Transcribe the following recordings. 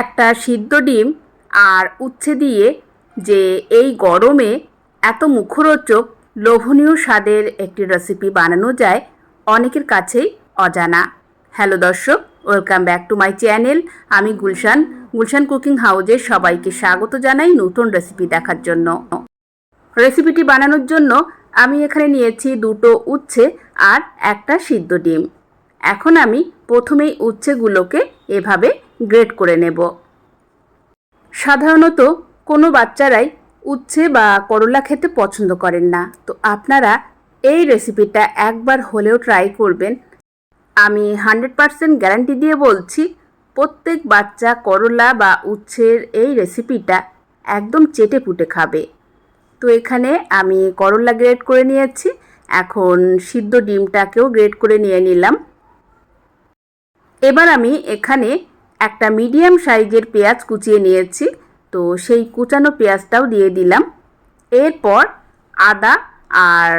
একটা সিদ্ধ ডিম আর উচ্ছে দিয়ে যে এই গরমে এত মুখরোচক লোভনীয় স্বাদের একটি রেসিপি বানানো যায় অনেকের কাছেই অজানা। হ্যালো দর্শক welcome back to my channel আমি গুলশান গুলশান কুকিং হাউজে সবাইকে স্বাগত জানাই নতুন রেসিপি দেখার জন্য। রেসিপিটি বানানোর জন্য আমি এখানে নিয়েছি দুটো উচ্ছে আর একটা সিদ্ধ ডিম। এখন আমি প্রথমেই উচ্ছেগুলোকে এভাবে গ্রেট করে নেব। সাধারণত কোনো বাচ্চারাই উচ্ছে বা করলা খেতে পছন্দ করেন না। তো আপনারা এই রেসিপিটা একবার হলেও ট্রাই করবেন। আমি হান্ড্রেড পারসেন্ট গ্যারান্টি দিয়ে বলছি, প্রত্যেক বাচ্চা করলা বা উচ্ছের এই রেসিপিটা একদম চেটে পুটে খাবে। তো এখানে আমি করলা গ্রেড করে নিয়েছি, এখন সিদ্ধ ডিমটাকেও গ্রেড করে নিয়ে নিলাম। এবার আমি এখানে একটা মিডিয়াম সাইজের পেঁয়াজ কুচিয়ে নিয়েছি। তো সেই কুচানো পেঁয়াজটাও দিয়ে দিলাম। এরপর আদা আর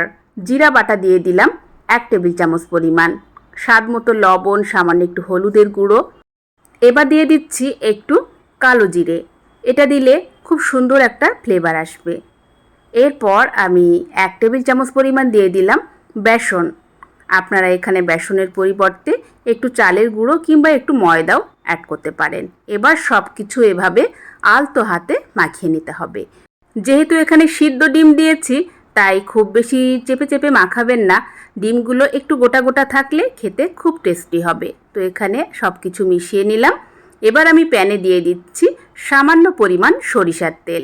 জিরা বাটা দিয়ে দিলাম এক টেবিল চামচ পরিমাণ। স্বাদ মতো লবণ, সামান্য একটু হলুদের গুঁড়ো। এবার দিয়ে দিচ্ছি একটু কালো জিরে। এটা দিলে খুব সুন্দর একটা ফ্লেভার আসবে। এরপর আমি এক টেবিল চামচ পরিমাণ দিয়ে দিলাম বেসন। আপনারা এখানে বেসনের পরিবর্তে একটু চালের গুঁড়ো কিংবা একটু ময়দাও অ্যাড করতে পারেন। এবার সব কিছু এভাবে আলতো হাতে মাখিয়ে নিতে হবে। যেহেতু এখানে সিদ্ধ ডিম দিয়েছি, তাই খুব বেশি চেপে চেপে মাখাবেন না। ডিমগুলো একটু গোটা গোটা থাকলে খেতে খুব টেস্টি হবে। তো এখানে সব কিছু মিশিয়ে নিলাম। এবার আমি প্যানে দিয়ে দিচ্ছি সামান্য পরিমাণ সরিষার তেল।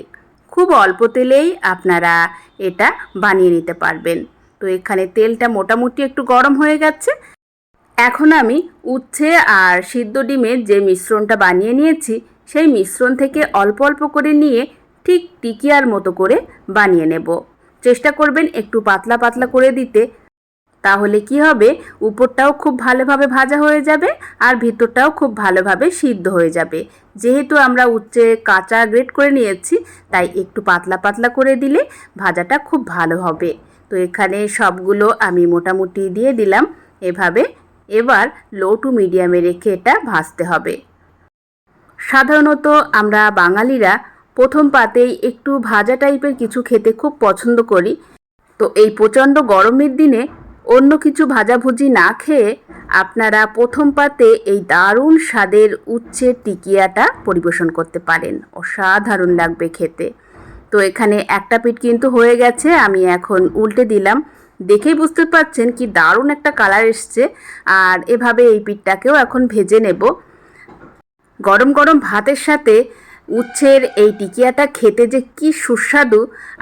খুব অল্প তেলেই আপনারা এটা বানিয়ে নিতে পারবেন। তো এখানে তেলটা মোটামুটি একটু গরম হয়ে গেছে। এখন আমি উচ্ছে আর সিদ্ধ ডিমের যে মিশ্রণটা বানিয়ে নিয়েছি, সেই মিশ্রণ থেকে অল্প অল্প করে নিয়ে ঠিক টিকিয়ার মতো করে বানিয়ে নেব। চেষ্টা করবেন একটু পাতলা পাতলা করে দিতে। তাহলে কি হবে? উপরটাও খুব ভালোভাবে ভাজা হয়ে যাবে আর ভিতরটাও খুব ভালোভাবে সিদ্ধ হয়ে যাবে। যেহেতু আমরা উচ্চে কাঁচা গ্রেট করে নিয়েছি, তাই একটু পাতলা পাতলা করে দিলে ভাজাটা খুব ভালো হবে। তো এখানে সবগুলো আমি মোটামুটি দিয়ে দিলাম। এভাবে এবার লো টু মিডিয়ামে রেখে এটা ভাজতে হবে। সাধারণত আমরা বাঙালিরা প্রথম পাতেই একটু ভাজা টাইপের কিছু খেতে খুব পছন্দ করি। তো এই প্রচণ্ড গরমের দিনে অন্য কিছু ভাজাভুজি না খেয়ে আপনারা প্রথম পাতে এই দারুণ স্বাদের উচ্ছে টিকিয়াটা পরিবেশন করতে পারেন। অসাধারণ লাগবে খেতে। তো এখানে একটা পিঠ কিন্তু হয়ে গেছে, আমি এখন উল্টে দিলাম। দেখেই বুঝতে পারছেন কি দারুণ একটা কালার এসছে। আর এভাবে এই পিঠটাকেও এখন ভেজে নেব। গরম গরম ভাতের সাথে উচ্ছের এই টিকিয়াটা খেতে যে কি সুস্বাদু,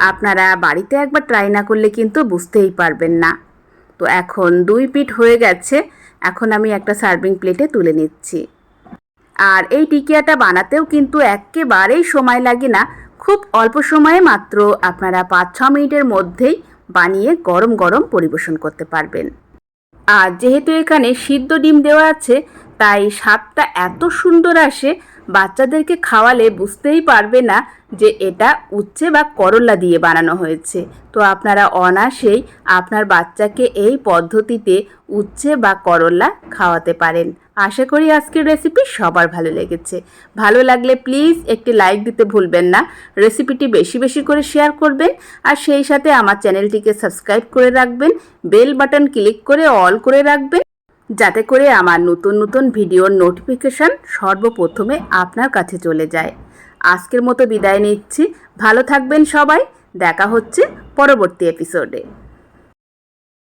আপনারা বাড়িতে একবার ট্রাই না করলে কিন্তু বুঝতেই পারবেন না। তো এখন দুই পিঠ হয়ে গেছে, এখন আমি একটা সার্ভিং প্লেটে তুলে নিচ্ছি। আর এই টিকিয়াটা বানাতেও কিন্তু একেবারেই সময় লাগে না, খুব অল্প সময়ে মাত্র আপনারা পাঁচ ছ মিনিটের মধ্যেই বানিয়ে গরম গরম পরিবেশন করতে পারবেন। আর যেহেতু এখানে সিদ্ধ ডিম দেওয়া আছে, তাই স্বাদটা এত সুন্দর আসে, বাচ্চাদেরকে খাওয়ালে বুঝতেই পারবে না যে এটা উচ্ছে বা করলা দিয়ে বানানো হয়েছে। তো আপনারা অনাসেই আপনার বাচ্চাকে এই পদ্ধতিতে উচ্ছে বা করলা খাওয়াতে পারেন। আশা করি আজকের রেসিপি সবার ভালো লেগেছে। ভালো লাগলে প্লিজ একটি লাইক দিতে ভুলবেন না। রেসিপিটি বেশি বেশি করে শেয়ার করবেন আর সেই সাথে আমার চ্যানেলটিকে সাবস্ক্রাইব করে রাখবেন বেল বাটন ক্লিক করে অল করে রাখবেন, যাতে করে আমার নতুন নতুন ভিডিওর নোটিফিকেশান সর্বপ্রথমে আপনার কাছে চলে যায়। আজকের মতো বিদায় নিচ্ছি। ভালো থাকবেন সবাই। দেখা হচ্ছে পরবর্তী এপিসোডে